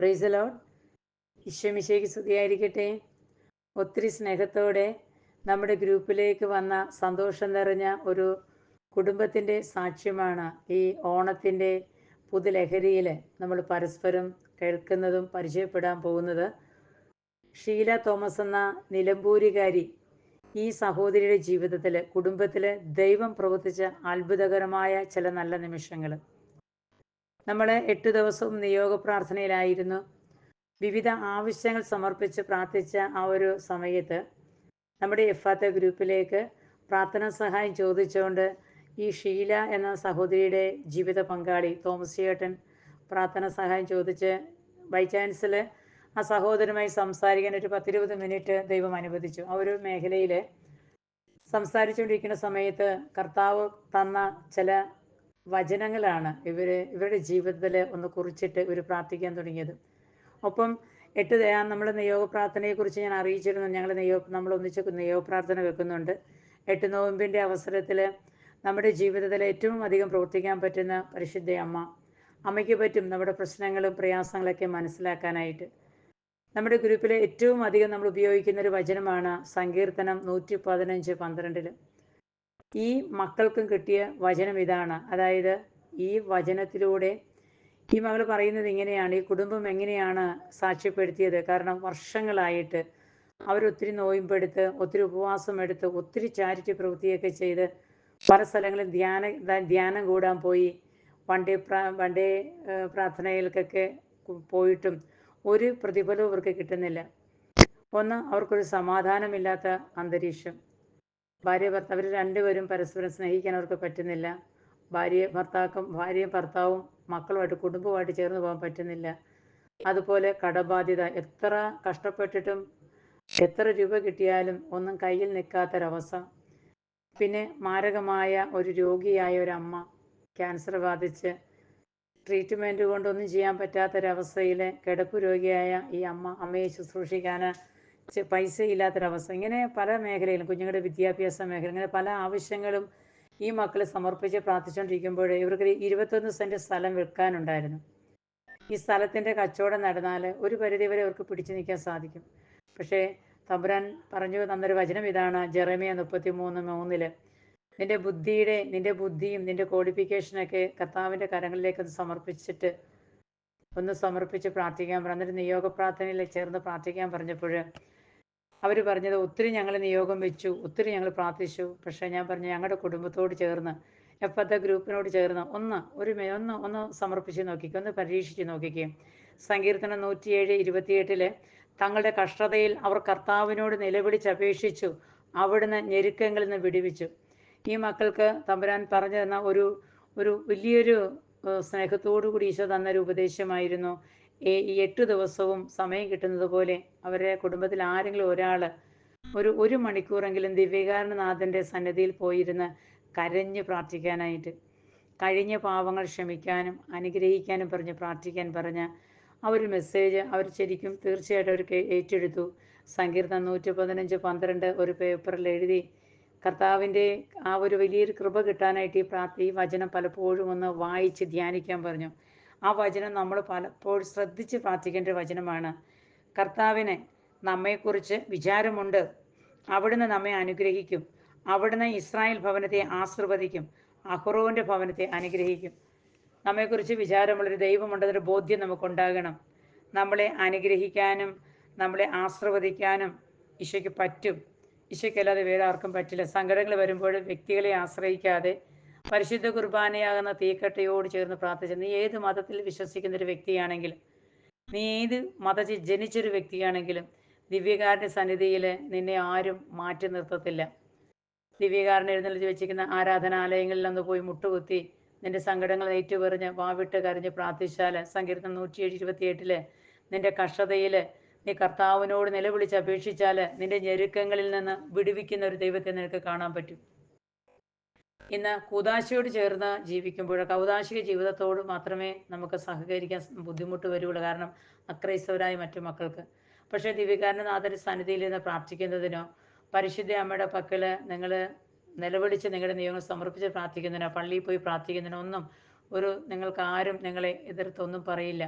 Price load ഈശ്വമിശയ്ക്ക് സ്തുതിയായിരിക്കട്ടെ. ഒത്തിരി സ്നേഹത്തോടെ നമ്മുടെ ഗ്രൂപ്പിലേക്ക് വന്ന സന്തോഷം നിറഞ്ഞ ഒരു കുടുംബത്തിന്റെ സാക്ഷ്യമാണ് ഈ ഓണത്തിന്റെ പുതുലഹരിയിൽ നമ്മൾ പരസ്പരം കേൾക്കുന്നതും പരിചയപ്പെടാൻ പോകുന്നത്. ഷീല തോമസ് എന്ന നിലമ്പൂരികാരി ഈ സഹോദരിയുടെ ജീവിതത്തിൽ കുടുംബത്തിൽ ദൈവം പ്രവർത്തിച്ച അത്ഭുതകരമായ ചില നല്ല നിമിഷങ്ങൾ. നമ്മൾ എട്ട് ദിവസവും നിയോഗ പ്രാർത്ഥനയിലായിരുന്നു. വിവിധ ആവശ്യങ്ങൾ സമർപ്പിച്ച് പ്രാർത്ഥിച്ച ആ ഒരു സമയത്ത് നമ്മുടെ എഫാത്ത ഗ്രൂപ്പിലേക്ക് പ്രാർത്ഥനാ സഹായം ചോദിച്ചുകൊണ്ട് ഈ ഷീല എന്ന സഹോദരിയുടെ ജീവിത പങ്കാളി തോമസ് ചേട്ടൻ പ്രാർത്ഥന സഹായം ചോദിച്ച് ബൈ ചാൻസിൽ ആ സഹോദരനുമായി സംസാരിക്കാൻ ഒരു പത്തിരുപത് മിനിറ്റ് ദൈവം അനുവദിച്ചു. ആ ഒരു മേഖലയിൽ സംസാരിച്ചുകൊണ്ടിരിക്കുന്ന സമയത്ത് കർത്താവ് തന്ന ചില വചനങ്ങളാണ് ഇവർ ഇവരുടെ ജീവിതത്തിൽ ഒന്ന് കുറിച്ചിട്ട് ഇവർ പ്രാർത്ഥിക്കാൻ തുടങ്ങിയത്. ഒപ്പം എട്ട് ദയാ നമ്മൾ നിയോഗ പ്രാർത്ഥനയെക്കുറിച്ച് ഞാൻ അറിയിച്ചിരുന്നു. ഞങ്ങൾ നിയോഗ നമ്മൾ ഒന്നിച്ച് നിയോഗ പ്രാർത്ഥന വെക്കുന്നുണ്ട്. എട്ട് നോവമ്പിന്റെ അവസരത്തിൽ നമ്മുടെ ജീവിതത്തിൽ ഏറ്റവും അധികം പ്രവർത്തിക്കാൻ പറ്റുന്ന പരിശുദ്ധ അമ്മ. അമ്മയ്ക്ക് പറ്റും നമ്മുടെ പ്രശ്നങ്ങളും പ്രയാസങ്ങളൊക്കെ മനസ്സിലാക്കാനായിട്ട്. നമ്മുടെ ഗ്രൂപ്പിലെ ഏറ്റവും അധികം നമ്മൾ ഉപയോഗിക്കുന്ന ഒരു വചനമാണ് സങ്കീർത്തനം നൂറ്റി പതിനഞ്ച് പന്ത്രണ്ടിൽ ഈ മക്കൾക്കും കിട്ടിയ വചനം ഇതാണ്. അതായത് ഈ വചനത്തിലൂടെ ഈ മകൾ പറയുന്നത് ഇങ്ങനെയാണ് ഈ കുടുംബം എങ്ങനെയാണ് സാക്ഷ്യപ്പെടുത്തിയത്. കാരണം വർഷങ്ങളായിട്ട് അവരൊത്തിരി നോയിമ്പെടുത്ത് ഒത്തിരി ഉപവാസം എടുത്ത് ഒത്തിരി ചാരിറ്റി പ്രവൃത്തിയൊക്കെ ചെയ്ത് പല സ്ഥലങ്ങളിൽ ധ്യാന ധ്യാനം കൂടാൻ പോയി. ഡേ പ്രാ വൺ ഡേ പ്രാർത്ഥനകൾക്കൊക്കെ പോയിട്ടും ഒരു പ്രതിഫലവും അവർക്ക് കിട്ടുന്നില്ല. ഒന്ന് അവർക്കൊരു സമാധാനമില്ലാത്ത അന്തരീക്ഷം. ഭാര്യ ഭർത്താവ് രണ്ടുപേരും പരസ്പരം സ്നേഹിക്കാൻ അവർക്ക് പറ്റുന്നില്ല. ഭാര്യ ഭർത്താക്കും ഭാര്യയും ഭർത്താവും മക്കളുമായിട്ട് കുടുംബമായിട്ട് ചേർന്ന് പോകാൻ പറ്റുന്നില്ല. അതുപോലെ കടബാധ്യത. എത്ര കഷ്ടപ്പെട്ടിട്ടും എത്ര രൂപ കിട്ടിയാലും ഒന്നും കയ്യിൽ നിൽക്കാത്തൊരവസ്ഥ. പിന്നെ മാരകമായ ഒരു രോഗിയായ ഒരു അമ്മ ക്യാൻസർ ബാധിച്ച് ട്രീറ്റ്മെന്റ് കൊണ്ടൊന്നും ചെയ്യാൻ പറ്റാത്തൊരവസ്ഥയിൽ കിടപ്പ് രോഗിയായ ഈ അമ്മ അമ്മയെ ശുശ്രൂഷിക്കാൻ പൈസ ഇല്ലാത്തൊരവസ്ഥ ഇങ്ങനെ പല മേഖലയിലും കുഞ്ഞുങ്ങളുടെ വിദ്യാഭ്യാസ മേഖല ഇങ്ങനെ പല ആവശ്യങ്ങളും ഈ മക്കൾ സമർപ്പിച്ച് പ്രാർത്ഥിച്ചുകൊണ്ടിരിക്കുമ്പോൾ ഇവർക്ക് ഇരുപത്തൊന്ന് സെന്റ് സ്ഥലം വിൽക്കാനുണ്ടായിരുന്നു. ഈ സ്ഥലത്തിന്റെ കച്ചവടം നടന്നാൽ ഒരു പരിധിവരെ അവർക്ക് പിടിച്ചു നിൽക്കാൻ സാധിക്കും. പക്ഷേ തമ്പുരാൻ പറഞ്ഞു തന്നൊരു വചനം ഇതാണ് ജെറമിയ മുപ്പത്തി മൂന്ന് മൂന്നിൽ. നിന്റെ ബുദ്ധിയുടെ നിന്റെ ബുദ്ധിയും നിന്റെ ക്വാളിഫിക്കേഷനൊക്കെ കർത്താവിന്റെ കരങ്ങളിലേക്ക് ഒന്ന് സമർപ്പിച്ചിട്ട് ഒന്ന് സമർപ്പിച്ച് പ്രാർത്ഥിക്കാൻ പറഞ്ഞു. നിയോഗ പ്രാർത്ഥനയിൽ ചേർന്ന് പ്രാർത്ഥിക്കാൻ പറഞ്ഞപ്പോൾ അവർ പറഞ്ഞത് ഒത്തിരി ഞങ്ങൾ നിയോഗം വെച്ചു ഒത്തിരി ഞങ്ങൾ പ്രാർത്ഥിച്ചു. പക്ഷേ ഞാൻ പറഞ്ഞു ഞങ്ങളുടെ കുടുംബത്തോട് ചേർന്ന് എപ്പോഴത്തെ ഗ്രൂപ്പിനോട് ചേർന്ന് ഒന്ന് ഒരു ഒന്ന് ഒന്ന് സമർപ്പിച്ച് നോക്കിക്കുക ഒന്ന് പരീക്ഷിച്ച് നോക്കിക്കുക സങ്കീർത്തനം നൂറ്റിയേഴ് ഇരുപത്തിയെട്ടിൽ തങ്ങളുടെ കഷ്ടതയിൽ അവർ കർത്താവിനോട് നിലവിളിച്ചപേക്ഷിച്ചു അവിടുന്ന് ഞെരുക്കങ്ങളിൽ നിന്ന് വിടുവിച്ചു. ഈ മക്കൾക്ക് തമ്പുരാൻ പറഞ്ഞു തന്ന ഒരു ഒരു വലിയൊരു സ്നേഹത്തോടു കൂടി ഈശോ തന്നൊരു ഉപദേശമായിരുന്നു. ഈ എട്ട് ദിവസവും സമയം കിട്ടുന്നത് പോലെ അവരുടെ കുടുംബത്തിൽ ആരെങ്കിലും ഒരാൾ ഒരു ഒരു മണിക്കൂറെങ്കിലും ദിവ്യകാരണനാഥന്റെ സന്നിധിയിൽ പോയിരുന്ന് കരഞ്ഞ് പ്രാർത്ഥിക്കാനായിട്ട് കഴിഞ്ഞ പാവങ്ങൾ ക്ഷമിക്കാനും അനുഗ്രഹിക്കാനും പറഞ്ഞ് പ്രാർത്ഥിക്കാൻ പറഞ്ഞ ആ ഒരു മെസ്സേജ് അവർ ശരിക്കും തീർച്ചയായിട്ടും അവർ ഏറ്റെടുത്തു. സങ്കീർത്തനം നൂറ്റി പതിനഞ്ച് പന്ത്രണ്ട് ഒരു പേപ്പറിൽ എഴുതി കർത്താവിന്റെ ആ ഒരു വലിയൊരു കൃപ കിട്ടാനായിട്ട് ഈ പ്രാർത്ഥി ഈ വചനം പലപ്പോഴും ഒന്ന് വായിച്ച് ധ്യാനിക്കാൻ പറഞ്ഞു. ആ വചനം നമ്മൾ പലപ്പോഴും ശ്രദ്ധിച്ച് പ്രാർത്ഥിക്കേണ്ട ഒരു വചനമാണ്. കർത്താവിനെ നമ്മെക്കുറിച്ച് വിചാരമുണ്ട്. അവിടുന്ന് നമ്മെ അനുഗ്രഹിക്കും. അവിടുന്ന് ഇസ്രായേൽ ഭവനത്തെ ആശീർവദിക്കും. അഹ്റോവിന്റെ ഭവനത്തെ അനുഗ്രഹിക്കും. നമ്മെക്കുറിച്ച് വിചാരമുള്ളൊരു ദൈവമുണ്ടെന്നൊരു ബോധ്യം നമുക്കുണ്ടാകണം. നമ്മളെ അനുഗ്രഹിക്കാനും നമ്മളെ ആശീർവദിക്കാനും ഈശോയ്ക്ക് പറ്റും. ഈശോയ്ക്കല്ലാതെ വേറെ ആർക്കും പറ്റില്ല. സങ്കടങ്ങൾ വരുമ്പോൾ വ്യക്തികളെ ആശ്രയിക്കാതെ പരിശുദ്ധ കുർബാനയാകുന്ന തീക്കട്ടയോട് ചേർന്ന് പ്രാർത്ഥിച്ച നീ ഏത് മതത്തിൽ വിശ്വസിക്കുന്ന ഒരു വ്യക്തിയാണെങ്കിലും നീ ഏത് മതത്തിൽ ജനിച്ചൊരു വ്യക്തിയാണെങ്കിലും ദിവ്യകാരന്റെ സന്നിധിയിൽ നിന്നെ ആരും മാറ്റി നിർത്തത്തില്ല. ദിവ്യകാരൻ എഴുന്നള്ളിച്ച് വെച്ചിരിക്കുന്ന ആരാധനാലയങ്ങളിൽ നിന്ന് പോയി മുട്ടുകുത്തി നിന്റെ സങ്കടങ്ങൾ ഏറ്റുപറിഞ്ഞ് വാവിട്ട് കരഞ്ഞ് പ്രാർത്ഥിച്ചാൽ സങ്കീർത്തനം നൂറ്റി ഇരുപത്തിയെട്ടിൽ നിന്റെ കഷ്ടതയിൽ നീ കർത്താവിനോട് നിലവിളിച്ച് അപേക്ഷിച്ചാൽ നിന്റെ ഞെരുക്കങ്ങളിൽ നിന്ന് വിടുവിക്കുന്ന ഒരു ദൈവത്തെ നിനക്ക് കാണാൻ പറ്റും. ഇന്ന് കൂതാശയോട് ചേർന്ന് ജീവിക്കുമ്പോൾ കൗതാശിക ജീവിതത്തോട് മാത്രമേ നമുക്ക് സഹകരിക്കാൻ ബുദ്ധിമുട്ട് വരുള്ളൂ. കാരണം അക്രൈസ്തവരായ മറ്റു മക്കൾക്ക്. പക്ഷേ ദിവ്യകാരനാഥന്റെ സന്നിധിയിൽ നിന്ന് പ്രാർത്ഥിക്കുന്നതിനോ പരിശുദ്ധ അമ്മയുടെ പക്കൽ നിങ്ങൾ നിലവിളിച്ച് നിങ്ങളുടെ നിയമങ്ങൾ സമർപ്പിച്ച് പ്രാർത്ഥിക്കുന്നതിനോ പള്ളിയിൽ പോയി പ്രാർത്ഥിക്കുന്നതിനോ ഒന്നും ഒരു നിങ്ങൾക്ക് ആരും നിങ്ങളെ എതിർത്തൊന്നും പറയില്ല.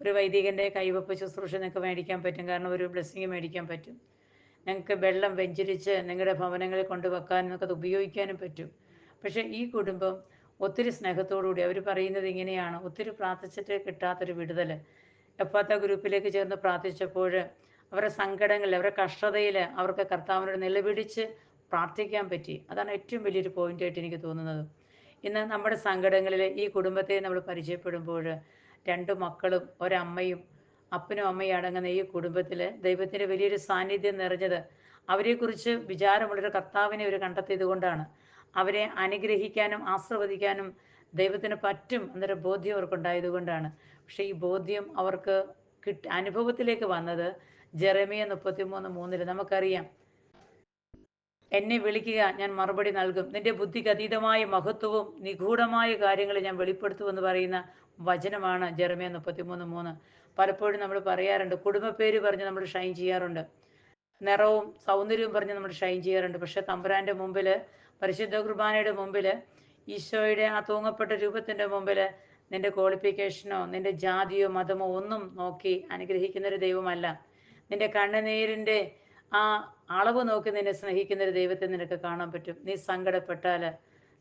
ഒരു വൈദികന്റെ കൈവപ്പ് ശുശ്രൂഷ നിങ്ങൾക്ക് മേടിക്കാൻ പറ്റും. കാരണം ഒരു ബ്ലെസ്സിങ് മേടിക്കാൻ പറ്റും. നിങ്ങൾക്ക് വെള്ളം വെഞ്ചരിച്ച് നിങ്ങളുടെ ഭവനങ്ങളിൽ കൊണ്ടുവെക്കാൻ നിങ്ങൾക്കത് ഉപയോഗിക്കാനും പറ്റും. പക്ഷേ ഈ കുടുംബം ഒത്തിരി സ്നേഹത്തോടുകൂടി അവർ പറയുന്നത് ഇങ്ങനെയാണ്. ഒത്തിരി പ്രാർത്ഥിച്ചിട്ട് കിട്ടാത്തൊരു വിടുതൽ എപ്പാത്ത ഗ്രൂപ്പിലേക്ക് ചേർന്ന് പ്രാർത്ഥിച്ചപ്പോൾ അവരുടെ സങ്കടങ്ങളിൽ അവരുടെ കഷ്ടതയിൽ അവർക്ക് കർത്താവിനോട് നിലപിടിച്ച് പ്രാർത്ഥിക്കാൻ പറ്റി. അതാണ് ഏറ്റവും വലിയൊരു പോയിന്റായിട്ട് എനിക്ക് തോന്നുന്നത്. ഇന്ന് നമ്മുടെ സങ്കടങ്ങളിൽ ഈ കുടുംബത്തെ നമ്മൾ പരിചയപ്പെടുമ്പോൾ രണ്ട് മക്കളും ഒരമ്മയും അപ്പനും അമ്മയും അടങ്ങുന്ന ഈ കുടുംബത്തിൽ ദൈവത്തിന്റെ വലിയൊരു സാന്നിധ്യം നിറഞ്ഞത് അവരെക്കുറിച്ച് വിചാരമുള്ളൊരു കർത്താവിനെ അവർ കണ്ടെത്തിയത് കൊണ്ടാണ്. അവരെ അനുഗ്രഹിക്കാനും ആസ്വദിക്കാനും ദൈവത്തിന് പറ്റും എന്നൊരു ബോധ്യം അവർക്കുണ്ടായത് കൊണ്ടാണ്. പക്ഷേ ഈ ബോധ്യം അവർക്ക് കിട്ടി അനുഭവത്തിലേക്ക് വന്നത് ജെറമിയ മുപ്പത്തിമൂന്ന് മൂന്നിൽ. നമുക്കറിയാം. എന്നെ വിളിക്കുക ഞാൻ മറുപടി നൽകും. നിന്റെ ബുദ്ധിക്ക് അതീതമായ മഹത്വവും നിഗൂഢമായ കാര്യങ്ങൾ ഞാൻ വെളിപ്പെടുത്തുമെന്ന് പറയുന്ന വചനമാണ് ജെറമിയ മുപ്പത്തിമൂന്ന് മൂന്ന്. പലപ്പോഴും നമ്മൾ പറയാറുണ്ട് കുടുംബ പേര് പറഞ്ഞ് നമ്മൾ ഷൈൻ ചെയ്യാറുണ്ട്. നിറവും സൗന്ദര്യവും പറഞ്ഞ് നമ്മൾ ഷൈൻ ചെയ്യാറുണ്ട്. പക്ഷെ തമ്പുരാന്റെ മുമ്പിൽ പരിശുദ്ധ കുർബാനയുടെ മുമ്പിൽ ഈശോയുടെ ആ തൂങ്ങപ്പെട്ട രൂപത്തിന്റെ മുമ്പിൽ നിന്റെ ക്വാളിഫിക്കേഷനോ നിന്റെ ജാതിയോ മതമോ ഒന്നും നോക്കി അനുഗ്രഹിക്കുന്ന ഒരു ദൈവമല്ല. നിന്റെ കണ്ണുനീരിന്റെ ആ അളവ് നോക്കി നിന്നെ സ്നേഹിക്കുന്ന ഒരു ദൈവത്തെ നിനക്ക് കാണാൻ പറ്റും. നീ സങ്കടപ്പെട്ടാൽ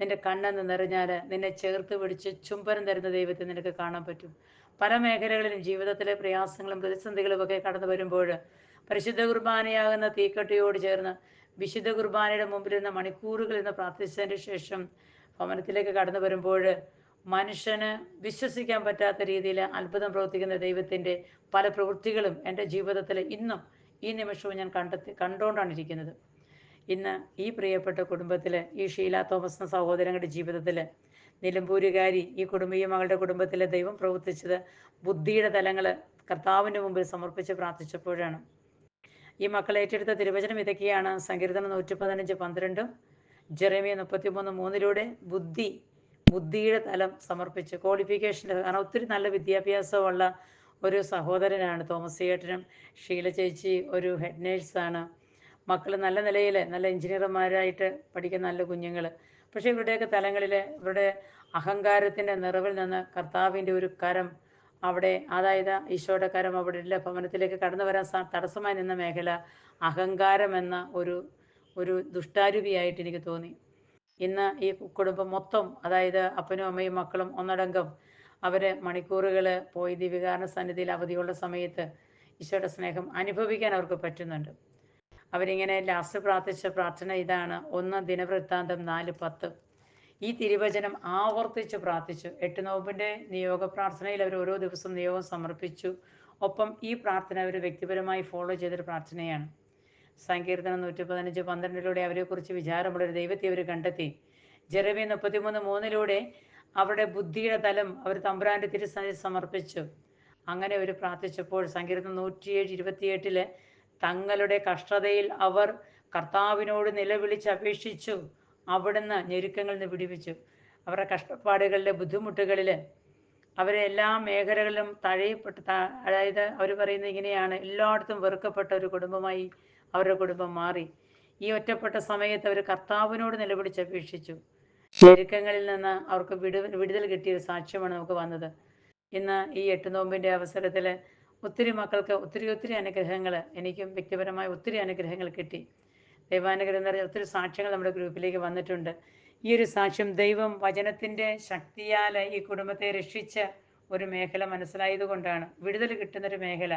നിന്റെ കണ്ണെന്ന് നിറഞ്ഞാൽ നിന്നെ ചേർത്ത് പിടിച്ച് ചുംബനം തരുന്ന ദൈവത്തെ നിനക്ക് കാണാൻ പറ്റും. പല മേഖലകളിലും ജീവിതത്തിലെ പ്രയാസങ്ങളും പ്രതിസന്ധികളും ഒക്കെ കടന്നു വരുമ്പോൾ പരിശുദ്ധ കുർബാനയാകുന്ന തീക്കട്ടിയോട് ചേർന്ന് വിശുദ്ധ കുർബാനയുടെ മുമ്പിൽ നിന്ന് മണിക്കൂറുകൾ എന്ന് പ്രാർത്ഥിച്ചതിന് ശേഷം ഭവനത്തിലേക്ക് കടന്നു വരുമ്പോൾ മനുഷ്യന് വിശ്വസിക്കാൻ പറ്റാത്ത രീതിയിൽ അത്ഭുതം പ്രവർത്തിക്കുന്ന ദൈവത്തിന്റെ പല പ്രവൃത്തികളും എന്റെ ജീവിതത്തിൽ ഇന്നും ഈ നിമിഷവും ഞാൻ കണ്ടെത്തി കണ്ടുകൊണ്ടാണ് ഇരിക്കുന്നത്. ഇന്ന് ഈ പ്രിയപ്പെട്ട കുടുംബത്തിൽ ഈ ഷീല തോമസ് സഹോദരങ്ങളുടെ ജീവിതത്തിൽ നിലമ്പൂരുകാരി ഈ കുടുംബീയ മകളുടെ കുടുംബത്തിലെ ദൈവം പ്രവർത്തിച്ചത് ബുദ്ധിയുടെ തലങ്ങൾ കർത്താവിന്റെ മുമ്പിൽ സമർപ്പിച്ച് പ്രാർത്ഥിച്ചപ്പോഴാണ്. ഈ മക്കൾ ഏറ്റെടുത്ത തിരുവചനം ഇതൊക്കെയാണ് സങ്കീർത്തനം നൂറ്റി പതിനഞ്ച് പന്ത്രണ്ടും ജെറമിയ മുപ്പത്തിമൂന്ന് മൂന്നിലൂടെ ബുദ്ധി ബുദ്ധിയുടെ തലം സമർപ്പിച്ച് ക്വാളിഫിക്കേഷൻ കാരണം ഒത്തിരി നല്ല വിദ്യാഭ്യാസമുള്ള ഒരു സഹോദരനാണ് തോമസ് ചേട്ടനും ഷീല ചേച്ചി ഒരു ഹെഡ് നേഴ്സാണ് മക്കൾ നല്ല നിലയിൽ നല്ല എഞ്ചിനീയർമാരായിട്ട് പഠിക്കുന്ന നല്ല കുഞ്ഞുങ്ങൾ പക്ഷേ ഇവരുടെയൊക്കെ തലങ്ങളിൽ ഇവരുടെ അഹങ്കാരത്തിന്റെ നിറവിൽ നിന്ന് കർത്താവിന്റെ ഒരു കരം അവിടെ അതായത് ഈശോയുടെ കരം അവിടെ ഭവനത്തിലേക്ക് കടന്നു വരാൻ തടസ്സമായി നിന്ന മേഖല അഹങ്കാരം എന്ന ഒരു ഒരു ദുഷ്ടാരൂപിയായിട്ട് എനിക്ക് തോന്നി. ഇന്ന് ഈ കുടുംബം മൊത്തം അതായത് അപ്പനും അമ്മയും മക്കളും ഒന്നടങ്കം അവരെ മണിക്കൂറുകൾ പോയി ദിവ്യകാരണ സന്നിധിയിൽ അവധിയുള്ള സമയത്ത് ഈശോയുടെ സ്നേഹം അനുഭവിക്കാൻ അവർക്ക് പറ്റുന്നുണ്ട്. അവരിങ്ങനെ ലാസ്റ്റ് പ്രാർത്ഥിച്ച പ്രാർത്ഥന ഇതാണ്. ഒന്ന് ദിനവൃത്താന്തം നാല് പത്ത്. ഈ തിരുവചനം ആവർത്തിച്ച് പ്രാർത്ഥിച്ചു. എട്ട് നോമ്പിന്റെ നിയോഗ പ്രാർത്ഥനയിൽ അവർ ഓരോ ദിവസവും നിയോഗം സമർപ്പിച്ചു. ഒപ്പം ഈ പ്രാർത്ഥന അവർ വ്യക്തിപരമായി ഫോളോ ചെയ്തൊരു പ്രാർത്ഥനയാണ്. സങ്കീർത്തനം നൂറ്റി പതിനഞ്ച് പന്ത്രണ്ടിലൂടെ അവരെക്കുറിച്ച് വിചാരമുള്ളൊരു ദൈവത്തെ അവർ കണ്ടെത്തി. ജെറമി മുപ്പത്തിമൂന്ന് മൂന്നിലൂടെ അവരുടെ ബുദ്ധിയുടെ തലം അവർ തമ്പുരാന്റെ തിരുസന്നിധി സമർപ്പിച്ചു. അങ്ങനെ അവർ പ്രാർത്ഥിച്ചപ്പോൾ സങ്കീർത്തനം നൂറ്റിയേഴ് ഇരുപത്തിയെട്ടിൽ തങ്ങളുടെ കഷ്ടതയിൽ അവർ കർത്താവിനോട് നിലവിളിച്ച് അപേക്ഷിച്ചു. അവിടുന്ന് ഞെരുക്കങ്ങളിൽ നിന്ന് വിടിവിച്ചു. അവരുടെ കഷ്ടപ്പാടുകളിലെ ബുദ്ധിമുട്ടുകളിൽ അവരെ എല്ലാ മേഖലകളിലും തഴയപ്പെട്ട് അതായത് അവർ പറയുന്നത് ഇങ്ങനെയാണ് എല്ലായിടത്തും വെറുക്കപ്പെട്ട ഒരു കുടുംബമായി അവരുടെ കുടുംബം മാറി. ഈ ഒറ്റപ്പെട്ട സമയത്ത് അവർ കർത്താവിനോട് നിലപിടിച്ച് അപേക്ഷിച്ചു. ഞെരുക്കങ്ങളിൽ നിന്ന് അവർക്ക് വിടു വിടുതൽ കിട്ടിയ ഒരു സാക്ഷ്യമാണ് നമുക്ക് വന്നത്. ഇന്ന് ഈ എട്ട് നോമ്പിന്റെ അവസരത്തിൽ ഒത്തിരി മക്കൾക്ക് ഒത്തിരി ഒത്തിരി അനുഗ്രഹങ്ങൾ എനിക്കും വ്യക്തിപരമായ ഒത്തിരി അനുഗ്രഹങ്ങൾ കിട്ടി. ദൈവാനുഗ്രഹം എന്ന് പറഞ്ഞാൽ ഒത്തിരി സാക്ഷ്യങ്ങൾ നമ്മുടെ ഗ്രൂപ്പിലേക്ക് വന്നിട്ടുണ്ട്. ഈ ഒരു സാക്ഷ്യം ദൈവം വചനത്തിന്റെ ശക്തിയാൽ ഈ കുടുംബത്തെ രക്ഷിച്ച ഒരു മേഖല മനസ്സിലായത് കൊണ്ടാണ് വിടുതൽ കിട്ടുന്നൊരു മേഖല.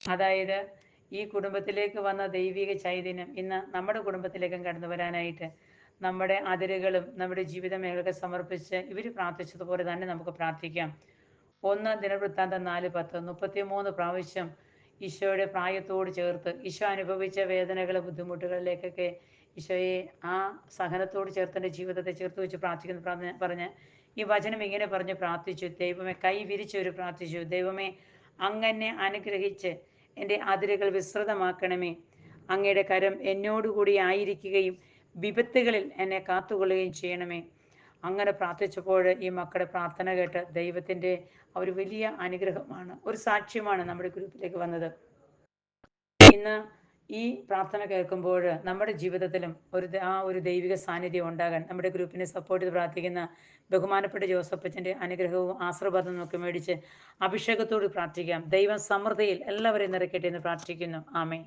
അതായത് ഈ കുടുംബത്തിലേക്ക് വന്ന ദൈവിക ചൈതന്യം ഇന്ന് നമ്മുടെ കുടുംബത്തിലേക്കും കടന്നു വരാനായിട്ട് നമ്മുടെ അതിരുകളും നമ്മുടെ ജീവിത മേഖലകൾ സമർപ്പിച്ച് ഇവർ പ്രാർത്ഥിച്ചതുപോലെ തന്നെ നമുക്ക് പ്രാർത്ഥിക്കാം. ഒന്ന് ദിനവൃത്താന്തം നാല് പത്ത്. മുപ്പത്തി മൂന്ന് പ്രാവശ്യം ഈശോയുടെ പ്രായത്തോട് ചേർത്ത് ഈശോ അനുഭവിച്ച വേദനകൾ ബുദ്ധിമുട്ടുകളിലേക്കൊക്കെ ഈശോയെ ആ സഹനത്തോട് ചേർത്ത് എന്റെ ജീവിതത്തെ ചേർത്ത് വെച്ച് പ്രാർത്ഥിക്കുന്നു. പറഞ്ഞ് ഈ വചനം ഇങ്ങനെ പറഞ്ഞ് പ്രാർത്ഥിച്ചു ദൈവമേ കൈ വിരിച്ചൊരു പ്രാർത്ഥിച്ചു. ദൈവമേ അങ്ങനെ അനുഗ്രഹിച്ച് എന്റെ അതിരുകൾ വിസ്തൃതമാക്കണമേ. അങ്ങയുടെ കരം എന്നോടുകൂടി ആയിരിക്കുകയും വിപത്തുകളിൽ എന്നെ കാത്തുകൊള്ളുകയും ചെയ്യണമേ. അങ്ങനെ പ്രാർത്ഥിച്ചപ്പോൾ ഈ മക്കളുടെ പ്രാർത്ഥന കേട്ട് ദൈവത്തിന്റെ ഒരു വലിയ അനുഗ്രഹമാണ് ഒരു സാക്ഷ്യമാണ് നമ്മുടെ ഗ്രൂപ്പിലേക്ക് വന്നത്. ഇന്ന് ഈ പ്രാർത്ഥന കേൾക്കുമ്പോൾ നമ്മുടെ ജീവിതത്തിലും ഒരു ആ ഒരു ദൈവിക സാന്നിധ്യം ഉണ്ടാകാൻ നമ്മുടെ ഗ്രൂപ്പിനെ സപ്പോർട്ട് ചെയ്ത് പ്രാർത്ഥിക്കുന്ന ബഹുമാനപ്പെട്ട ജോസഫച്ചന്റെ അനുഗ്രഹവും ആശീർവാദവും നമുക്ക് മേടിച്ച് അഭിഷേകത്തോട് പ്രാർത്ഥിക്കാം. ദൈവം സമൃദ്ധിയിൽ എല്ലാവരെയും നിറയ്ക്കട്ടെ എന്ന് പ്രാർത്ഥിക്കുന്നു. ആമേ